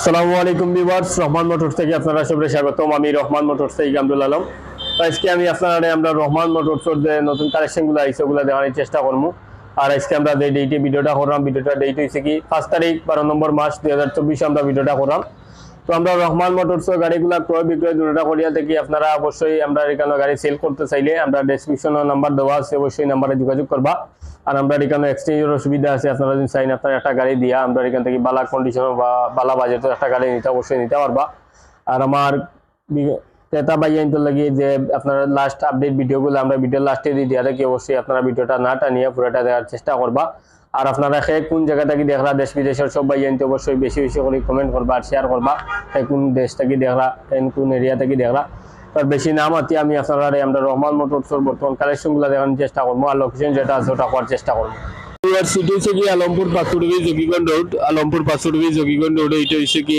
আসসালামু আলাইকুম viewers, Rahman motors থেকে আপনারা সবাই স্বাগতম। আমি রহমান মোটরস থেকে আব্দুল আলম। আজকে আমি আপনারা আমরা রহমান মোটরসর যে নতুন কালেকশনগুলো আইছে, ওগুলো দেখানোর চেষ্টা করব। আর আজকে আমরা যে ডেটে ভিডিওটা করলাম, ভিডিওটা ডেট হয়েছে কি, পাঁচ তারিখ, বারো নম্বর মাস, দুই আমরা ভিডিওটা করলাম। তো আমরা রহমান মোটরসের গাড়িগুলো ক্রয় বিক্রয় দুটোটা করিয়া থেকে আপনারা অবশ্যই আমরা এখানে গাড়ি সেল করতে চাইলে আমরা ডেসক্রিপশনে নাম্বার দেওয়া আছে, অবশ্যই নাম্বারে যোগাযোগ করবা আর আমরা এখানে এক্সচেঞ্জের সুবিধা আছে, আপনারা যদি চাইন আপনার একটা গাড়ি দিয়া, আমরা এখান থেকে বালা কন্ডিশন বা বালা বাজেটের একটা গাড়ি নিতে, অবশ্যই নিতে পারবা। আর আমার ক্রেতা বাইয়া ইন্টার লাগিয়ে যে আপনারা লাস্ট আপডেট ভিডিওগুলো আমরা ভিডিও লাস্টে দিয়ে দেওয়া থাকি অবশ্যই আপনারা ভিডিওটা না টানিয়ে পুরোটা দেওয়ার চেষ্টা করবা আর আপনারা সে কোন জায়গা থেকে দেখরা দেশ, বিদেশের সব বাইয়া ইন্টে অবশ্যই বেশি বেশি করে কমেন্ট করবা আর শেয়ার করবা। সে কোন দেশ থেকে দেখরা কোন এরিয়া থেকে দেখরা তার বেশি নাম আতি আমি আপনারা আমরা রহমান মোটরসের বর্তমান কালেকশনগুলো দেখানোর চেষ্টা করব আর লোকেশন যেটা আছে ওটা করার চেষ্টা করব। সিটি হচ্ছে কি আলমপুর পাঁচুড়বি যোগীগঞ্জ রোড আলমপুর পাঁচুড়বি যোগীগঞ্জ রোড এটা হচ্ছে কি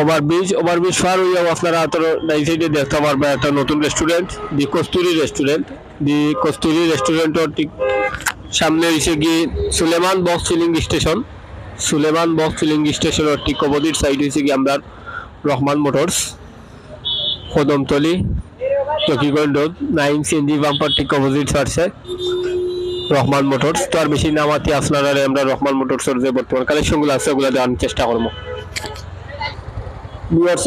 ওভারব্রিজ ওভারব্রিজ পার হইয়াও আপনারা তোর ডাই সাইডে দেখতে পারবেন একটা নতুন রেস্টুরেন্ট দি কস্তুরি রেস্টুরেন্ট দি কস্তুরি রেস্টুরেন্টের ঠিক সামনে হয়েছে কি Suleman Bux filling station Suleman Bux filling স্টেশনের ঠিক অপোজিট সাইড হয়েছে কি আমরা Rahman Motors, Kadamtali Chokiganj road nine CNG bumper ঠিক অপোজিট আছে রহমান মোটরস। তো আর বেশি নামাতি আপনারা আমরা রহমান মোটরসের যে বর্তমান কালেকশনগুলো আছে ওগুলো দেওয়ার চেষ্টা করব। বিআর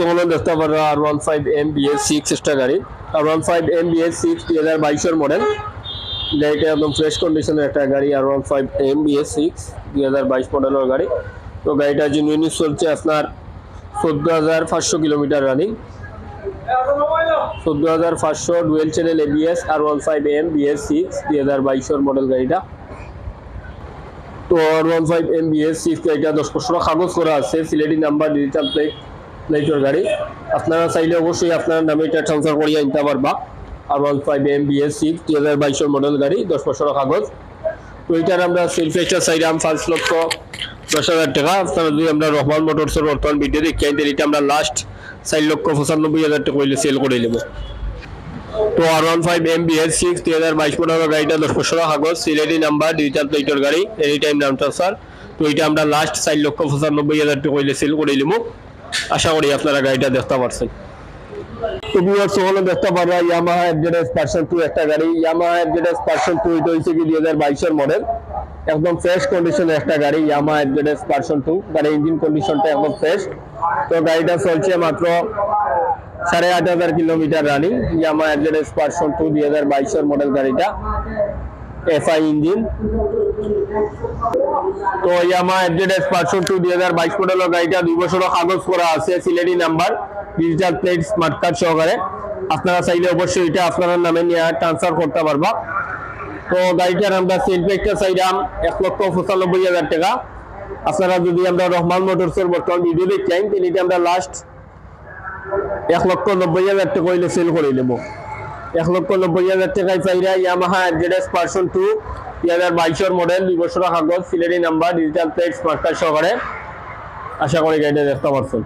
পারো R one five M B BS six extra গাড়ি। R one five M BS six দুই হাজার বাইশের মডেল গাড়িটা একদম ফ্রেশ কন্ডিশনের একটা গাড়ি R one five M B BS six দুই হাজার বাইশ মডেলের গাড়ি। তো গাড়িটা জেনুইন চলছে আপনার চোদ্দ হাজার পাঁচশো কিলোমিটার রানিং চোদ্দ হাজার পাঁচশো dual channel ABS R one five M BS six দুই হাজার বাইশের মডেল গাড়িটা। তো R one five M BS six গাড়িটা দশ বছর কাগজ করা আছে, সিলেটি নাম্বার ডিজিটাল প্লেট প্লেটের গাড়ি। আপনারা চাইলে অবশ্যই আপনার নামে এটা ট্রান্সফার করিয়ে নিতে পারবা। R one five M BS six দুই হাজার বাইশের মডেল গাড়ি, দশ বছর কাগজ। তো আমরা সেলফ একটা চাইলাম পাঁচ লক্ষ দশ হাজার টাকা। আপনারা যদি আমরা রহমান মোটরসের বর্তমান ভিডিও দেখি এটা আমরা লাস্ট চার লক্ষ পঁচানব্বই হাজার টাকা হইলে সেল করে নেব। তো R one five M B S six দুই হাজার বাইশ মডেলের গাড়িটা দশ বছর কাগজ সিলেটি নাম্বার ডিজিটাল প্লেটের গাড়ি এনি টাইম নাম ট্রান্সফার তো এটা আমরা লাস্ট চার লক্ষ পঁচানব্বই হাজার টাকা হইলে সেল করে নেব। আশা করি আপনারা গাড়িটা দেখতে পারছেন। তো ভিউয়ার্স ওখানে দেখতে পারবা ইয়ামাহা এফজেডএস পার্সন টু একটা গাড়ি ইয়ামাহা এফজেডএস পার্সন টু এটা হয়েছে কি দুই হাজার বাইশের মডেল একদম ফ্রেশ কন্ডিশনের একটা গাড়ি ইয়ামাহা এফজেডএস পার্সন টু গাড়ির ইঞ্জিন কন্ডিশনটা একদম ফ্রেশ তো গাড়িটা চলছে মাত্র সাড়ে আট হাজার kilometre running Yamaha FZS version two দুই হাজার বাইশের মডেল গাড়িটা এফআই ইঞ্জিন। তো ইয়ামা এফজেডএস পাঁচশো টু দুই হাজার বাইশ মডেলের গাড়িটা দুই বছর কাগজ করা আছে, Sylheti number digital plate smart card সহকারে। আপনারা চাইলে অবশ্যই এটা আপনার নামে নিয়ে ট্রান্সফার করতে পারবা। তো গাড়িটার আমরা সেল প্যাকটা চাইলাম এক লক্ষ পঁচানব্বই হাজার টাকা। আপনারা যদি আমরা রহমান মোটরসের বর্তমান ভিডিও দেখছেন তাহলে এটা আমরা লাস্ট এক লক্ষ নব্বই হাজার টাকা হইলে সেল করে নেব। এক লক্ষ নব্বই হাজার টাকায় চাইরা ইয়ামাহা এফজেডএস পার্সন টু দুই হাজার বাইশের মডেল দুই বছর কাগজ Sylheti number digital plate smart card সহকারে। আশা করি গাড়িটা দেখতে পারছেন।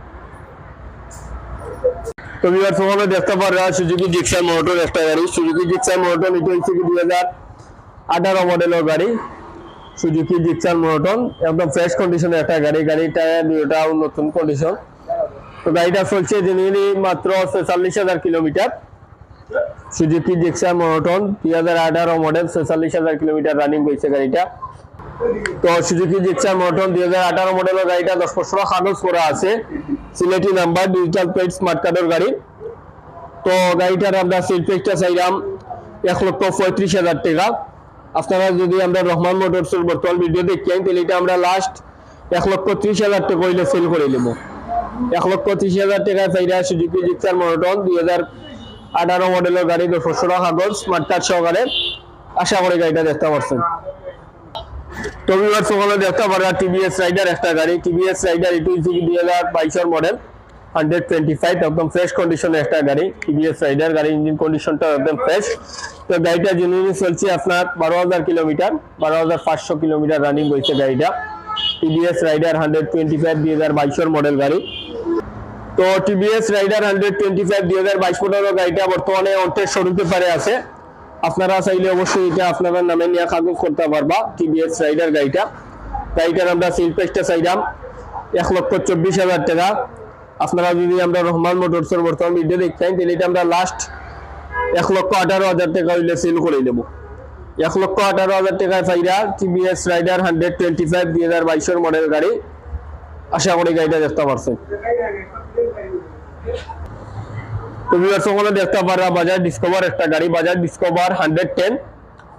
তো বিবার সময় দেখতে পাররা সুজুকি জিক্সার মোটর একটা গাড়ি। সুজুকি জিক্সার মোটর এটা হচ্ছে কি দুই হাজার আঠারো মডেলের গাড়ি। সুজুকি জিক্সার মোটন একদম ফ্রেশ কন্ডিশনের একটা গাড়ি। গাড়িটা দুইটাও নতুন কন্ডিশন তো গাড়িটা চলছে জেনুইনি মাত্র ছেচল্লিশ হাজার কিলোমিটার। সুজুকি জিক্সার মনোটন দুই হাজার আঠারো মডেল ছেচল্লিশ হাজার কিলোমিটার রানিং হয়েছে গাড়িটা। তো সুজুকি জিক্সার মনোটন দুই হাজার আঠারো মডেলের গাড়িটা দশ বছর কাগজ করা আছে। Sylheti number digital plate smart কার্ডের গাড়ি। তো গাড়িটার আমরা সিল প্লেটটা চাইলাম এক লক্ষ পঁয়ত্রিশ হাজার টাকা। আপনারা যদি আমরা রহমান মোটরসের বর্তমান ভিডিও দেখেন তাহলে এটা আমরা লাস্ট এক লক্ষ ত্রিশ হাজার টাকা হইলে সেল করে নেব এক লক্ষ ত্রিশ হাজার টাকা চাইরা সুজুকি জিক্সার মনোটন দুই হাজার আঠারো মডেলের গাড়ি দশশো কাগজ স্মার্ট কার্ড সহকারে। আশা করি গাড়িটা দেখতে পারছেন। তো সকালে দেখতে পারা টিভিএস রাইডার একটা গাড়ি। টিভিএস রাইডার ইটু এটু দুই হাজার বাইশের মডেল হান্ড্রেড টোয়েন্টি ফাইভ একদম ফ্রেশ কন্ডিশনে একটা গাড়ি। টিভিএস রাইডার গাড়ি ইঞ্জিন কন্ডিশনটা একদম ফ্রেশ তো গাড়িটা জেনুইনি চলছে আপনার বারো হাজার কিলোমিটার, বারো হাজার পাঁচশো কিলোমিটার রানিং হয়েছে গাড়িটা। TVS Raider hundred twenty five দুই হাজার বাইশের মডেল গাড়ি। তো TVS Raider hundred twenty five দুই হাজার বাইশ মডেলের গাড়িটা বর্তমানে অন্টের শোরুম পেপারে আছে। আপনারা চাইলে অবশ্যই এটা আপনারা নামে নিয়ে কাগজ করতে পারবা টিভিএস রাইডার গাড়িটা। গাড়িটার আমরা সিল পেজটা চাইলাম এক লক্ষ চব্বিশ হাজার টাকা। আপনারা যদি আমরা রহমান মোটরসের বর্তমান ভিডিও দেখছেন তাহলে এটা আমরা লাস্ট এক লক্ষ আঠারো হাজার টাকা হইলে সেল করে দেব এক লক্ষ আঠারো হাজার টাকায় ফাইরা TVS Raider hundred twenty five দুই হাজার বাইশের মডেল গাড়ি। আশা করি গাড়িটা দেখতে পারছেন। তুমি সকলে দেখতে পারা বাজার ডিসকভার একটা গাড়ি বাজার ডিসকভার হান্ড্রেড টেন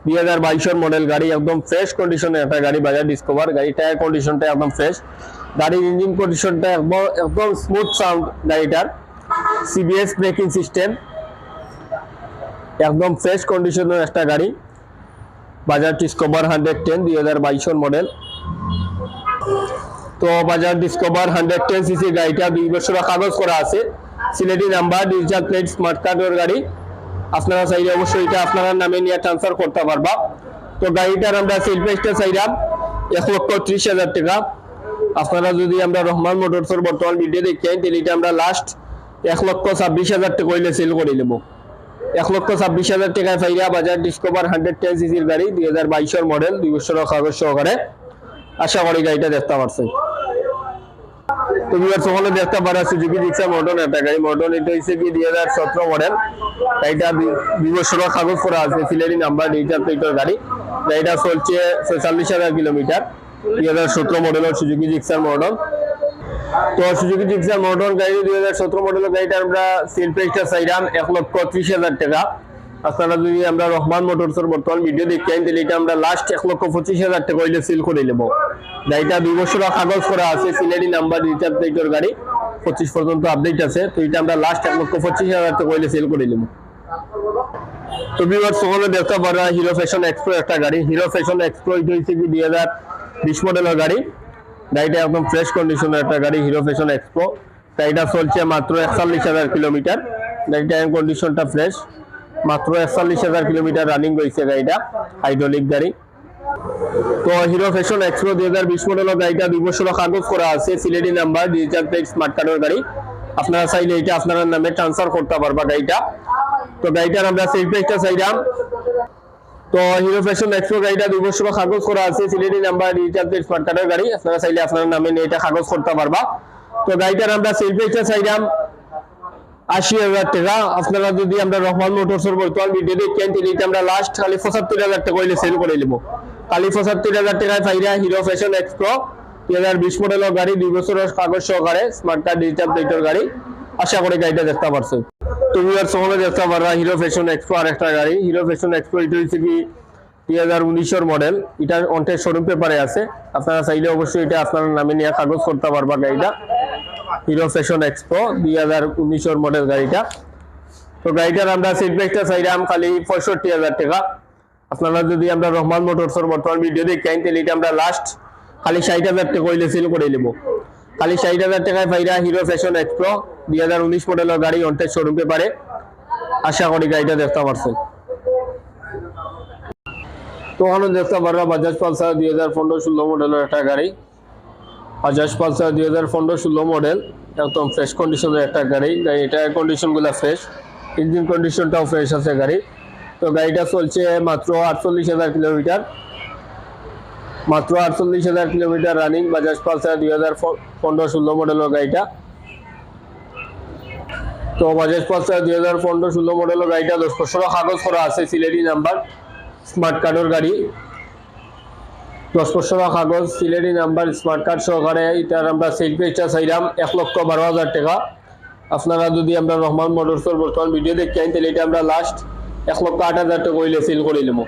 দুই হাজার বাইশের মডেল গাড়ি, একদম ফ্রেশ কন্ডিশনের একটা গাড়ি বাজার ডিসকভার গাড়ি টায়ার কন্ডিশনটা একদম ফ্রেশ গাড়ির ইঞ্জিন কন্ডিশনটা একদম স্মুথ সাউন্ড গাড়িটার। সিবিএস ব্রেকিং সিস্টেম একদম ফ্রেশ কন্ডিশনের একটা গাড়ি বাজার ডিসকভার হান্ড্রেড টেন দুই হাজার বাইশের মডেল তো বাজার ডিসকভার হান্ড্রেড টেন সিসি গাড়িটা দুই বছর কাগজ করা আছে। Sylheti number, digital plate smart কার্ডের গাড়ি। আপনারা চাইলে অবশ্যই এটা আপনারা নামে নিয়ে ট্রান্সফার করতে পারবা। তো গাড়িটার আমরা সেল চাইলাম এক লক্ষ ত্রিশ হাজার টাকা। আপনারা যদি আমরা রহমান মোটরসের বর্তমান ভিডিও দেখেন, তাহলে এটা আমরা লাস্ট এক লক্ষ ছাব্বিশ হাজার টাকা হইলে সেল করে নেব। এক লক্ষ ছাব্বিশ হাজার টাকায় ফাইরা বাজার ডিসকভার হান্ড্রেড টেন সিসির গাড়ি, দুই হাজার বাইশের মডেল দুই বছর কাগজ সহকারে। আশা করি গাড়িটা দেখতে পারছেন। আর সকলে দেখতে পারা সুজুকি রিক্সা মডন একটা গাড়ি। মডন এটা হচ্ছে কি দুই হাজার সতেরো মডেল গাড়িটা দুই- কাগজ করা আছে সিলেরি নাম্বার ডিজিটাল প্লেটের গাড়ি। গাড়িটা চলছে ছয়চল্লিশ হাজার কিলোমিটার। দুই হাজার সতেরো মডেলের সুজুকি রিক্সার মডল তো সুজুকি জিক্সার মডল গাড়ি, দুই হাজার সতেরো মডেলের গাড়িটা আমরা সেল প্রাইসটা চাইলাম এক লক্ষ ত্রিশ হাজার টাকা। আপনারা যদি আমরা রহমান মোটরসের বর্তমান ভিডিও দেখি তাহলে এটা আমরা লাস্ট এক লক্ষ পঁচিশ হাজার টাকা হইলে সেল করে গাড়িটা দুই বছর কাগজ করা আছে সিলেরি নাম্বার রিচার্জ গাড়ি, পঁচিশ পর্যন্ত আপডেট আছে, তো এটা আমরা লাস্ট এক লক্ষ পঁচিশ হাজার টাকা হইলে সেল করে নেব। তো সকলে দেখতে পারা হিরো ফ্যাশন এক্সপ্রো একটা গাড়ি। হিরো ফ্যাশন এক্সপ্রো এটা কি দুই হাজার বিশ মডেলের গাড়ি। গাড়িটা একদম ফ্রেশ কন্ডিশনের একটা গাড়ি হিরো ফ্যাশন এক্সপ্রো গাড়িটা চলছে মাত্র একচল্লিশ হাজার কিলোমিটার গাড়িটা কন্ডিশনটা ফ্রেশ মাত্র একচল্লিশ হাজার কিলোমিটার রানিং রয়েছে গাড়িটা হাইড্রোলিক গাড়ি। তো হিরো ফ্যাশন এক্সপ্রো দুই হাজার বিশ মডেলের গাড়িটা দুই বছর কাগজ করা আছে, Sylheti number digital plate smart কার্ডের গাড়ি। আপনারা চাইলে এটা আপনার নামে ট্রান্সফার করতে পারবা গাড়িটা। তো গাড়িটার আমরা সেই প্রাইসটা চাইলাম। তো হিরো ফ্যাশন এক্সপ্রো গাড়িটা দুই বছর কাগজ করা আছে, Sylheti number digital plate smart কার্ডের গাড়ি। আপনারা চাইলে আপনার নামে এটা কাগজ করতে পারবা। তো গাড়িটার আমরা সেল প্রাইসটা চাইলাম আশি হাজার টাকা। আপনারা যদি আমরা রহমান মোটরসের বর্তমান ভিডিও দেখেন এটা আমরা লাস্ট খালি পঁচাত্তর হাজার টাকা হইলে সেল করে নেব। খালি পঁচাত্তর হাজার টাকায় ফাইরা হিরো ফ্যাশন এক্সপ্রো দুই হাজার বিশ মডেলের গাড়ি, দুই বছরের কাগজ সহকারে স্মার্ট কার্ড ডিজিটাল প্লেটের গাড়ি। আশা করি গাড়িটা দেখতে পারছ তুমি আর সময় দেখতে পারবা হিরো ফ্যাশন এক্সপ্রো আর একটা গাড়ি। হিরো ফ্যাশন এক্সপ্রো এটা হচ্ছে কি দুই উনিশের মডেল এটা অন্টের শোরুম পেপারে আছে। আপনারা চাইলে অবশ্যই এটা আপনার নামে নিয়ে কাগজ করতে পারবা গাড়িটা। হিরো ফ্যাশন এক্সপো দুই হাজার উনিশের মডেল গাড়িটা। তো গাড়িটার আমরা সিট প্রাইসটা চাইলাম খালি পঁয়ষট্টি হাজার টাকা। আপনারা যদি আমরা রহমান মোটরসের বর্তমান ভিডিও দেখেন তাহলে এটা আমরা লাস্ট খালি ষাট হাজার টাকা হইলে সেল করে নেব। খালি ষাট হাজার টাকায় পাইরা হিরো ফ্যাশন এক্সপ্রো দুই হাজার উনিশ মডেলের গাড়ি অন্টের শোরুম পেপারে আশা করি গাড়িটা দেখতে পারছেন। তো ওখানে দেখতে পারবা বাজাজ পালসার দুই হাজার পনেরো ষোলো মডেলের একটা গাড়ি। বাজাজ পালসার দুই হাজার পনেরো ষোলো মডেল একদম ফ্রেশ কন্ডিশনের একটা গাড়ি। গাড়িটার কন্ডিশনগুলো ফ্রেশ ইঞ্জিন কন্ডিশনটাও ফ্রেশ আছে গাড়ি তো গাড়িটা চলছে মাত্র আটচল্লিশ হাজার কিলোমিটার। মাত্র আটচল্লিশ হাজার কিলোমিটার রানিং বাজাজ পালসার দুই হাজার পনেরো ষোলো মডেলের গাড়িটা। তো বাজাজ পালসার দুই হাজার পনেরো ষোলো মডেলের গাড়িটা দশ বছর কাগজ করা আছে সিলেটি নাম্বার। স্মার্ট কার্ডের গাড়ি। দশ বছর কাগজ, সিলেটি নাম্বার, স্মার্ট কার্ড সহকারে এটার আমরা সেল পেজটা চাইলাম এক লক্ষ বারো হাজার টাকা। আপনারা যদি আমরা রহমান মোটরসের বর্তমান ভিডিও দেখতে আইন তাহলে এটা আমরা লাস্ট এক লক্ষ আট হাজার টাকা কইলে সেল করে নেব।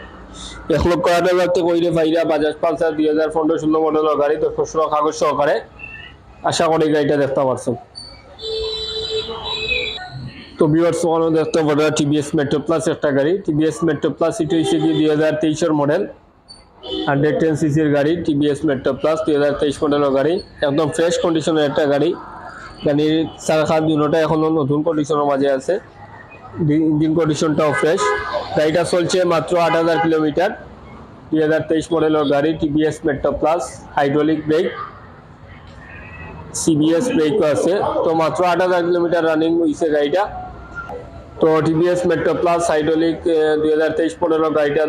এক লক্ষ আট হাজার টাকা কইলে ভাইরা বাজাজ পালসার দুই হাজার পনেরো ষোলো মডেলের গাড়ি দশ বছর কাগজ সহকারে। আশা করি গাড়িটা দেখতে পারছেন। তো বিয়ার্স ওখানে দেখতে পারা টিভিএস মেট্রো প্লাস একটা গাড়ি। টিভিএস মেট্রো প্লাস এটা হচ্ছে কি দুই হাজার তেইশের মডেল হান্ড্রেড টেন সিসির গাড়ি টিভিএস মেট্রো প্লাস দুই হাজার তেইশ মডেলের গাড়ি। একদম ফ্রেশ কন্ডিশনের একটা গাড়ি। গাড়ির চারখান দুটোটা এখনও নতুন কন্ডিশনের মাঝে আছে। ইঞ্জিন কন্ডিশনটাও ফ্রেশ গাড়িটা চলছে মাত্র আট হাজার কিলোমিটার। দুই হাজার তেইশ মডেলের গাড়ি TVS Metro Plus hydraulic brake CBS ব্রেকও আছে। তো মাত্র আট হাজার কিলোমিটার রানিং হয়েছে গাড়িটা। তো টিভিএস মেট্রো প্লাস হাইড্রোলিক দুই হাজার তেইশ মডেলের গাড়িটা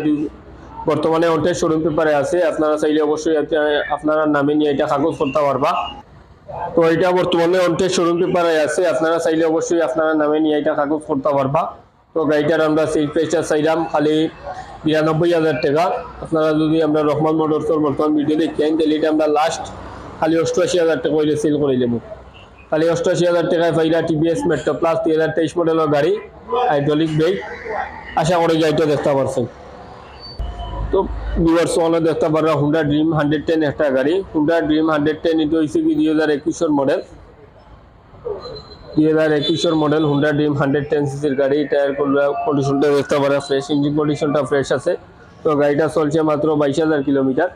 বর্তমানে ওটাই শোরুম পেপারে আছে। আপনারা চাইলে অবশ্যই আপনারা নামে নিয়ে এটা কাগজ করতে পারবা। তো এটা বর্তমানে অন্টের শোরুম পেপারে আছে। আপনারা চাইলে অবশ্যই আপনারা নামে নিয়ে এটা কাগজ করতে পারবা। তো গাড়িটার আমরা সেই প্রাইসটা চাইলাম খালি বিরানব্বই হাজার টাকা। আপনারা যদি আমরা রহমান মোটরসর বর্তমান ভিডিও দেখেন, তাহলে এটা আমরা লাস্ট খালি অষ্টআশি হাজার টাকা হইলে সেল করে দেবো। খালি অষ্টআশি হাজার টাকায় পাইলা টিভিএস মেট্রো প্লাস দুই হাজার তেইশ মডেলের গাড়ি হাইড্রোলিক ব্রেক আশা করি গাড়িটা দেখতে পারছেন। তো ভিউয়ার্স ওখানে দেখতে পারবা হুন্ডা ড্রিম হান্ড্রেড টেন একটা গাড়ি। হুন্ডা ড্রিম হান্ড্রেড টেন এটা হয়েছে কি দুই হাজার একুশের মডেল দুই হাজার একুশের model Honda Dream hundred ten সিসির গাড়ি। টায়ার কন্ডিশনটা দেখতে পারা ফ্রেশ ইঞ্জিন কন্ডিশনটা ফ্রেশ আছে। তো গাড়িটা চলছে মাত্র বাইশ হাজার kilometre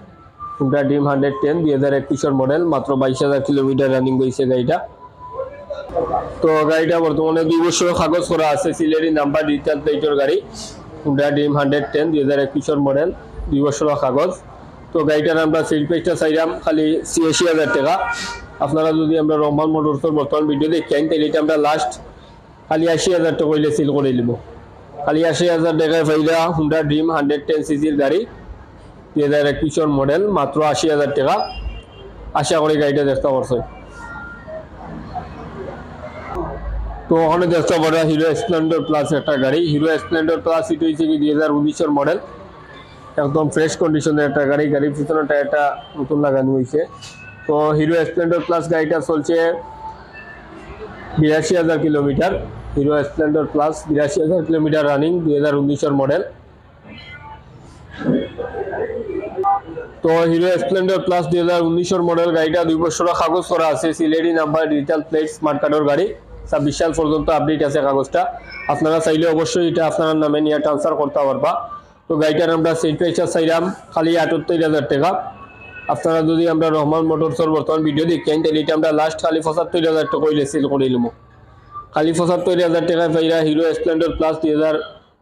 Honda Dream hundred ten দুই হাজার একুশের মডেল মাত্র বাইশ হাজার কিলোমিটার রানিং হয়েছে গাড়িটা। তো গাড়িটা বর্তমানে দুই বছর কাগজ করা আছে, সিলেরি নাম্বার ডিজিটাল প্লেটের গাড়ি। হুন্ডা ড্রিম হান্ড্রেড টেন দুই হাজার একুশের মডেল দুই বছর কাগজ। তো গাড়িটার আমরা সিল পেজটা চাইলাম খালি ছিয়াশি হাজার টাকা। আপনারা যদি আমরা রহমান মোটরসের বর্তমান ভিডিও দেখেন, তাহলে এটা আমরা লাস্ট খালি আশি হাজার টাকা হইলে সিল করে নিব। খালি আশি হাজার টাকায় পাইলা হুন্ডা ড্রিম হান্ড্রেড টেন সিসির গাড়ি, দুই হাজার একুশের মডেল মাত্র আশি হাজার টাকা। আশা করি গাড়িটা দেখতে পারছ তো ওখানে দেখতে পারা হিরো স্প্লেন্ডার প্লাস একটা গাড়ি। হিরো স্প্লেন্ডার প্লাস এটা হচ্ছে কি দুই মডেল একদম ফ্রেশ কন্ডিশনের একটা গাড়ি। গাড়ির পিছনে টায়ারটা নতুন লাগানো হয়েছে। তো হিরো স্প্লেন্ডার প্লাস গাড়িটা চলছে বিরাশি হাজার কিলোমিটার। হিরো স্প্লেন্ডার প্লাস বিরাশি হাজার কিলোমিটার রানিং দুই হাজার উনিশের মডেল তো হিরো স্প্লেন্ডার প্লাস দুই হাজার উনিশের মডেল গাড়িটা দুই বছর কাগজ করা আছে। Sylheti number digital plate smart কার্ডের গাড়ি। ছাব্বিশ সাল পর্যন্ত আপডেট আছে কাগজটা। আপনারা চাইলে অবশ্যই এটা আপনার নামে নিয়ে ট্রান্সফার করতে পারবা। তো গাড়িটার আমরা সেল প্রাইসটা চাইলাম, খালি আটাত্তর হাজার টাকা। আপনারা যদি আমরা রহমান মোটরসর বর্তমান ভিডিও দেখেন, তাহলে এটা আমরা লাস্ট খালি পঁচাত্তর হাজার টাকা হইলে সেল করে নিলাম খালি পঁচাত্তর হাজার টাকায় পাইরা হিরো স্প্লেন্ডার প্লাস দুই হাজার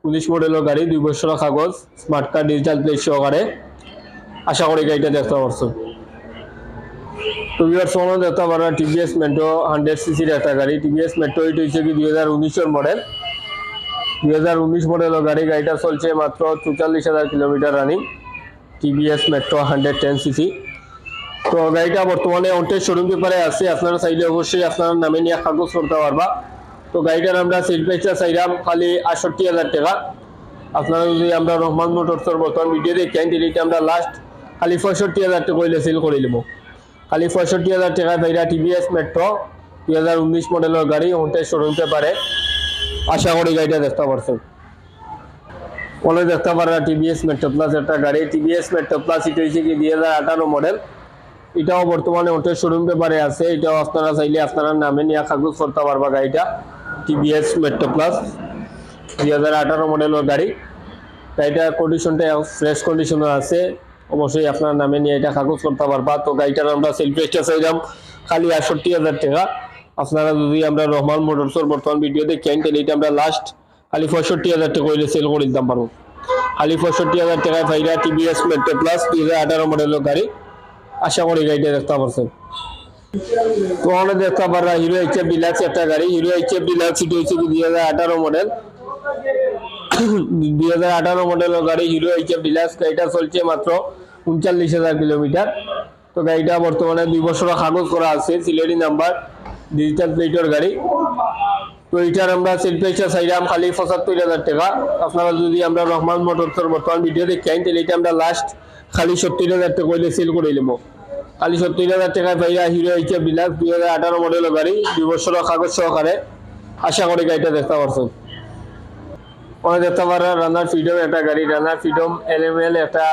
উনিশ মডেলের গাড়ি, দুই বছর কাগজ স্মার্ট কার্ড ডিজিটাল প্লেট সহকারে আশা করি গাড়িটা দেখতে পারছ। তো ভিউয়ার্স ফোনও দেখতে পারা টিভিএস মেট্রো হান্ড্রেড সিসির একটা গাড়ি টিভিএস মেট্রো এটা হচ্ছে কি দুই মডেল দুই গাড়ি, গাড়িটা চলছে মাত্র চুয়াল্লিশ হাজার kilometre running TVS Metro hundred ten CC তো গাড়িটা বর্তমানে অন্টের শোরুম পেপারে আছে, আপনারা চাইলে অবশ্যই আপনার নামে নিয়ে কাগজ করতে পারবা। তো গাড়িটার আমরা সেল প্রাইসটা চাইলাম খালি আটষট্টি হাজার টাকা। আপনারা যদি আমরা রহমান মোটরসর বর্তমান ভিডিও দেখেন এটা আমরা লাস্ট খালি পঁয়ষট্টি হাজার টাকা হইলে সেল করে নেব খালি পঁয়ষট্টি হাজার টাকা পাইরা টিভিএস মেট্রো দুই হাজার উনিশ মডেলের গাড়ি ওনটাই শোরুম পেপারে আশা করি গাড়িটা দেখতে পারছেন। বলে দেখতে পারা টিভিএস মেট্রো প্লাস একটা গাড়ি। টিভিএস মেট্রো প্লাস এটা হচ্ছে কি দুই হাজার আঠারো মডেল এটাও বর্তমানে ওটার শোরুম পেপারে আছে। এটাও আপনারা চাইলে আপনারা নামে নিয়ে কাগজ করতে পারবা গাড়িটা। টিভিএস মেট্রো প্লাস দুই হাজার আঠারো মডেলের গাড়ি। গাড়িটার কন্ডিশনটা ফ্রেশ কন্ডিশনে আছে। অবশ্যই আপনার নামে নিয়ে এটা কাগজ করতে পারবা। তো গাড়িটার আমরা সেল প্রাইসটা চাইলাম, খালি আটষট্টি হাজার টাকা। আপনারা যদি আমরা রহমান মোটরসর বর্তমান ভিডিও দেখেন, তাহলে এটা আমরা লাস্ট খালি পঁয়ষট্টি হাজার টাকা হইলে সেল করে দিতাম পারব। খালি পঁয়ষট্টি হাজার টাকায় পাইরা টিভিএস মেট্রো প্লাস দুই হাজার আঠারো মডেলের গাড়ি। আশা করি গাড়িটা দেখতে পারছেন। তো অনেক দেখতে পারা হিরো এইচএফ ডিলাক্স একটা গাড়ি। হিরো এইচএফ ডিলাক্স এটা হচ্ছে দুই হাজার আঠারো মডেল দুই হাজার আঠারো মডেলের গাড়ি হিরো এইচএফ ডিলাক্স গাড়িটা চলছে মাত্র উনচল্লিশ হাজার কিলোমিটার। তো গাড়িটা বর্তমানে দুই বছর কাগজ করা আছে, সিলেটি নাম্বার ডিজিটাল প্লেটের গাড়ি। তো এটার আমরা সেল প্রাইসটা চাইলাম খালি পঁচাত্তর হাজার টাকা। আপনারা যদি আমরা রহমান মোটরসের বর্তমান ভিডিও দেখেন তাহলে এটা আমরা লাস্ট খালি সত্তর হাজার টাকা হইলে সেল করে নেব। খালি সত্তর হাজার টাকায় পাইরা হিরো এইচএফ ডিলাক্স দুই হাজার আঠারো মডেলের গাড়ি দুই বছর কাগজ সহকারে। আশা করি গাড়িটা দেখতে পারছেন। অনেক দেখতে পারা রানার ফ্রিডম একটা গাড়ি। রানার ফ্রিডম এল এম এল একটা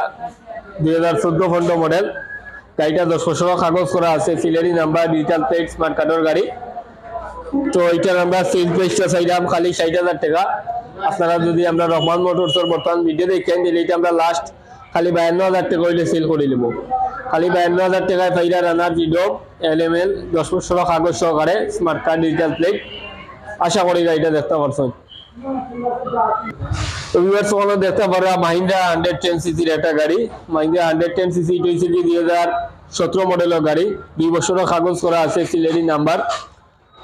দুই হাজার চোদ্দ ফন্ড মডেল গাড়িটা দশ কাগজ করা আছে। Sylheti number digital plate smart কার্ডের গাড়ি। তো এইটার আমরা সেল প্রাইসটা চাইলাম, খালি ষাট হাজার টাকা। আপনারা যদি আমরা রহমান মোটরসর বর্তমান ভিডিও দেখেন, তাহলে এটা আমরা লাস্ট খালি বায়ান্ন হাজার টাকা হইলে সেল করে নেব খালি বায়ান্ন হাজার টাকায় পাইরা রানার ফ্রিডম এল এম এল দশ বছর কাগজ সহকারে স্মার্ট কার্ড ডিজিটাল প্লেট আশা করি গাড়িটা দেখতে পারছেন। তো ভিউয়ার্স তোমরা দেখতে পারো মাহিন্দ্রা হান্ড্রেড টেন সিসির একটা গাড়ি। মাহিন্দ্রা হান্ড্রেড টেন সিসি হচ্ছে কি দুই হাজার সতেরো মডেলের গাড়ি। দুই বছরের কাগজ করা আছে, সিলেরি নাম্বার।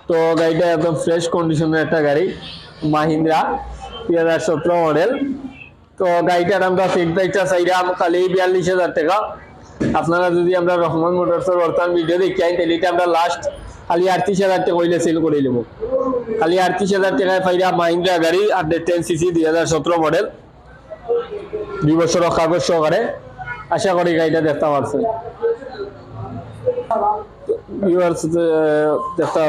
তো গাড়িটা একদম ফ্রেশ কন্ডিশনের একটা গাড়ি মাহিন্দ্রা দুই হাজার সতেরো মডেল। তো গাড়িটার আমরা প্রাইসটা চাইলাম খালি বিয়াল্লিশ হাজার টাকা। আপনারা যদি আমরা রহমান মোটরসের বর্তমান ভিডিও দেখি, আইন তাহলে এটা আমরা লাস্ট খালি আটত্রিশ হাজার টাকা হইলে সেল করে নেব। খালি আটত্রিশ হাজার টাকায় পাইরা মাহিন্দ্রা গাড়ি হান্ড্রেড টেন সিসি দুই হাজার সতেরো মডেল দুই বছর কাগজ সহকারে। আশা করি গাড়িটা দেখতে দেখতে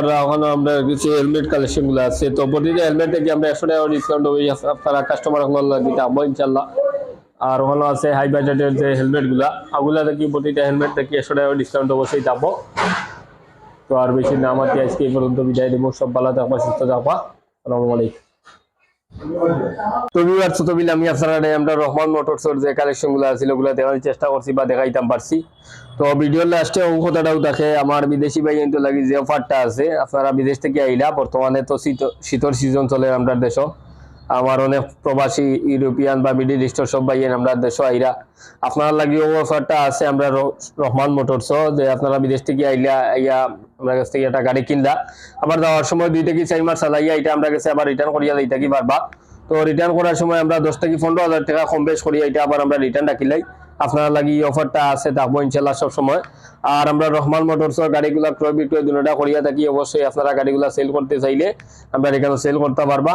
আমরা কিছু হেলমেট কালেকশনগুলো আছে। আপনারা কাস্টমার দিতে ইনশাল্লাহ আর ওখানে আছে হাই বাজেটের যে হেলমেটগুলা ওগুলা থেকে প্রতিটা হেলমেট থেকে একশো টাকা ডিসকাউন্ট অবশ্যই পাবো তো আর বেশি না, আমাকে আজকে এই পর্যন্ত বিদায় দেবো। সব ভালো থাকবা, সুস্থ থাকবা। আসসালামু আলাইকুম। আমি রহমান যে আছে ওগুলো চেষ্টা করছি বা দেখাইতাম পারছি। তো ভিডিওর লাস্টে কথাটাও দেখে, আমার বিদেশি ভাই কিন্তু লাগি যে অফারটা আছে, আপনারা বিদেশ থেকে আইলা, বর্তমানে তো শীত শীতর সিজন চলে আমরা দেশ। আমার অনেক প্রবাসী ইউরোপিয়ান বা মিডিল ইস্টের সব ভাই আমরা দেশ আইরা। আপনারা লাগি অফারটা আছে, আমরা রহমান মোটরস, যে আপনারা বিদেশ থেকে আইলা, আইয়া আমরা কাছ থেকে একটা গাড়ি কিনলা। আবার যাওয়ার সময় দুই থেকে চার মাস চালাইয়া এটা আমরা কাছে আবার রিটার্ন করিয়া দিই থাকি পারবা? তো রিটার্ন করার সময় আমরা দশ থেকে পনেরো হাজার টাকা কম বেশ করি এটা আবার আমরা রিটার্ন রাখিলাই আপনারা লাগি অফারটা আছে, থাকব ইনশাল্লাহ সব সময়। আর আমরা রহমান মোটরসের গাড়িগুলা ক্রয় বিক্রয় দুটা করিয়া থাকি, অবশ্যই আপনারা গাড়িগুলা সেল করতে চাইলে আমরা এখানে সেল করতে পারবা।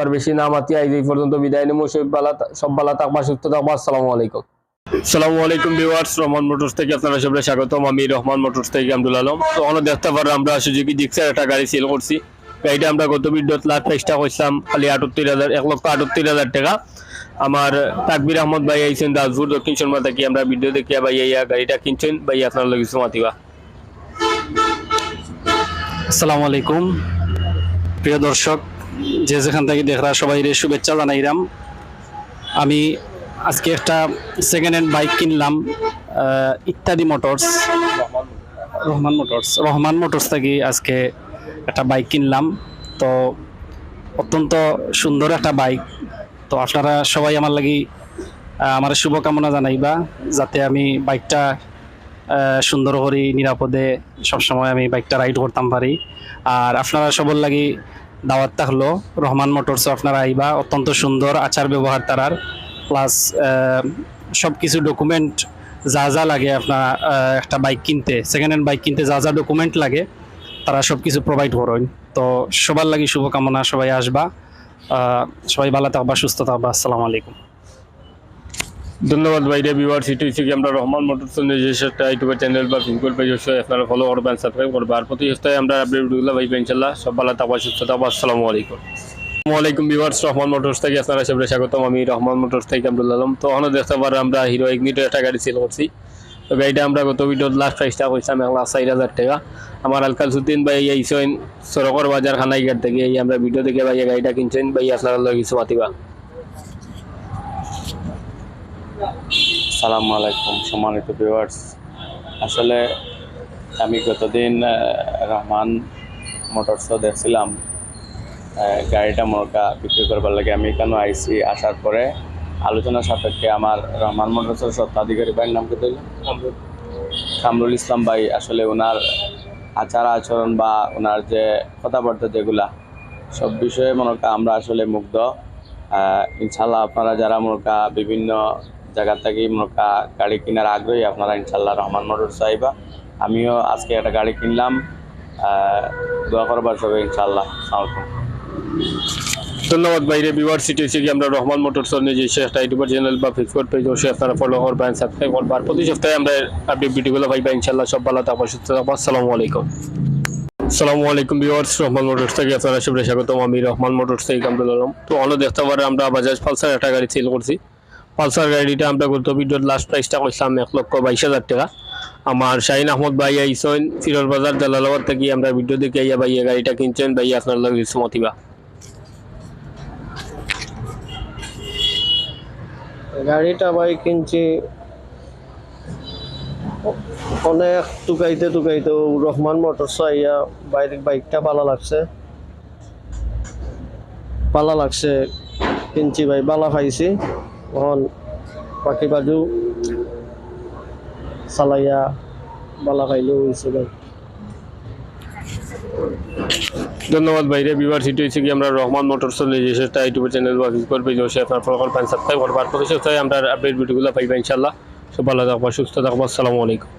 আর বেশি না মাতি আজ এই পর্যন্ত বিদায় নেব সব ভালো সব ভালো থাকবা সুস্থ থাকবা। আসসালামু আলাইকুম। আসসালামু আলাইকুম ভিউয়ার্স রহমান মোটরস থেকে আপনারা সবাই স্বাগতম। আমি রহমান মোটরস থেকে আব্দুল আলম। তো আমরা দেখতে পারো আমরা সুজুকি ডিক্সার একটা গাড়ি সেল করছি। গাড়িটা আমরা গত ভিডিওত লাখ করছিলাম খালি আটত্রিশ হাজার এক লক্ষ আটত্রিশ হাজার টাকা। আমার তাকবির আহমদ ভাই আইছেন দাসপুর দক্ষিণ শর্মা থেকে আমরা ভিডিও দেখিয়া ভাই ইয়া গাড়িটা কিনছেন ভাই আপনার লগে মাতিবা। আসসালামু আলাইকুম। প্রিয় দর্শক যে যেখান থেকে দেখরা সবাই শুভেচ্ছা জানাইরাম। আমি আজকে একটা সেকেন্ড হ্যান্ড বাইক কিনলাম ইত্যাদি Motors Rahman Motors Rahman Motors থেকে আজকে একটা বাইক কিনলাম। তো অত্যন্ত সুন্দর একটা বাইক তো আপনারা সবাই আমার লাগি আমার শুভকামনা জানাইবা, যাতে আমি বাইকটা সুন্দর করে, নিরাপদে সবসময় আমি বাইকটা রাইড করতাম পারি। আর আপনারা সবর লাগি দাওয়াত থাকল। রহমান মোটরস আপনারা আইবা, অত্যন্ত সুন্দর আচার ব্যবহার তারার। প্লাস সব কিছু ডকুমেন্ট যা যা লাগে আপনার একটা বাইক কিনতে সেকেন্ড হ্যান্ড বাইক কিনতে যা যা ডকুমেন্ট লাগে, তারা সব কিছু প্রোভাইড করেন। তো সবার লাগে শুভকামনা, সবাই আসবা। সবাই ভালো থাকবা, সুস্থ থাকবা। আসসালামু আলাইকুম। ধন্যবাদ ভাইরে বিভার সিটি হচ্ছে কি আমরা রহমান মোটরস নিজস্ব একটা ইউটিউব চ্যানেল বা ফেসবুক পেজ অবশ্যই আপনারা ফলো করবেন সাবস্ক্রাইব করবেন। আর প্রতি সপ্তাহে আমরা আপডেট ভিডিওগুলো ভাইবেন ইনশাল্লাহ সব ভালো থাকবা সুস্থ থাকবা আসসালামু আলাইকুম। আসসালামু আলাইকুম ভিউয়ার্স রহমান মোটরস থেকে আপনারা সবাই স্বাগতম। আমি রহমান মোটরস থেকে আব্দুল আলম। তো ওখানে দেখতে পারো আমরা হিরো ইগনিটের একটা গাড়ি সেল করছি। তো গাড়িটা আমরা গত ভিডিওর লাস্ট প্রাইসটা কইছিলাম, এক লাখ চার হাজার টাকা। আমার আলকাল সুদ্দিন ভাই আইসেন সরকর বাজার খানাইঘাট থেকে এই আমরা ভিডিও দেখে ভাই, এই গাড়িটা কিনছেন। ভাই, আপনারা কিছু মাতিবা। সালামু আলাইকুম সম্মানিত ভিউয়ার্স আসলে আমি গতদিন রহমান মোটরসও দেখছিলাম। গাড়িটা মোরকা বিক্রি করবার লাগে আমি কেন আইসি আসার পরে আলোচনা সাপেক্ষে আমার রহমান মোটরসের স্বত্বাধিকারী ভাইয়ের নাম কেটে কামরুল। ইসলাম ভাই আসলে ওনার আচার আচরণ বা ওনার যে কথাবার্তা যেগুলা সব বিষয়ে মনে আমরা আসলে মুগ্ধ। ইনশাল্লাহ আপনারা যারা মনে বিভিন্ন জায়গা থেকে গাড়ি কেনার আগ্রহী আপনারা ইনশাল্লাহ রহমান মোটর সাহিবা। আমিও আজকে একটা গাড়ি কিনলাম দোয়া করবার সবাই ইনশাল্লাহ। ধন্যবাদ বাইরে ভিউয়ার সিটি হচ্ছে কি আমরা রহমান মোটরস নিজস্ব একটা ইউটিউব চ্যানেল বা ফেসবুক পেজ অবশ্যই আপনারা ফলো করবেন সাবস্ক্রাইব করবেন। আর প্রতি সপ্তাহে আমরা আপডেট ভিডিওগুলো পাইবা ইনশাল্লাহ সব ভালো থাকব সুস্থ থাকব আসসালামু আলাইকুম। আসসালামু আলাইকুম ভিউয়ার্স রহমান মোটরস থেকে আপনারা সবাই স্বাগতম। আমি রহমান মোটরস থেকে আলম। তো অন্য দেখতে পারে আমরা বাজাজ পালসার একটা গাড়ি সেল করছি। পালসার গাড়িটা আমরা গত ভিডিওর লাস্ট প্রাইসটা করছিলাম এক লক্ষ বাইশ হাজার টাকা। আমার শাহিন আহমদ ভাই আইসেন ফিরোজ বাজার জালালাবাদ থেকে আমরা ভিডিও দেখে আইয়া ভাই এই গাড়িটা কিনছেন, ভাই আপনার লগে কিছু মতিবা গাড়িটা ভাই কিনছি, অনেক টুকাইতে টুকাইতে রহমান মোটরস আইয়া বাইরে বাইকটা ভালো লাগছে। ভালো লাগছে, কিনছি ভাই ভালো খাইছি এখন পাখি বাজু চালাইয়া বালা খাইলেও হয়েছে ভাই ধন্যবাদ ভাইরে বিবার সিটি হয়েছে কি আমরা রহমান মোটরস নিজস্ব একটা ইউটিউব চ্যানেল বা ফেসবুক পেজ অবশ্যই আপনার ফলো করবেন সাবস্ক্রাইব করবেন আর সপ্তাহে আমরা আপডেট ভিডিওগুলো পাইবেন ইনশাল্লাহ ভালো থাকবা, সুস্থ থাকবা, আসসালামু আলাইকুম।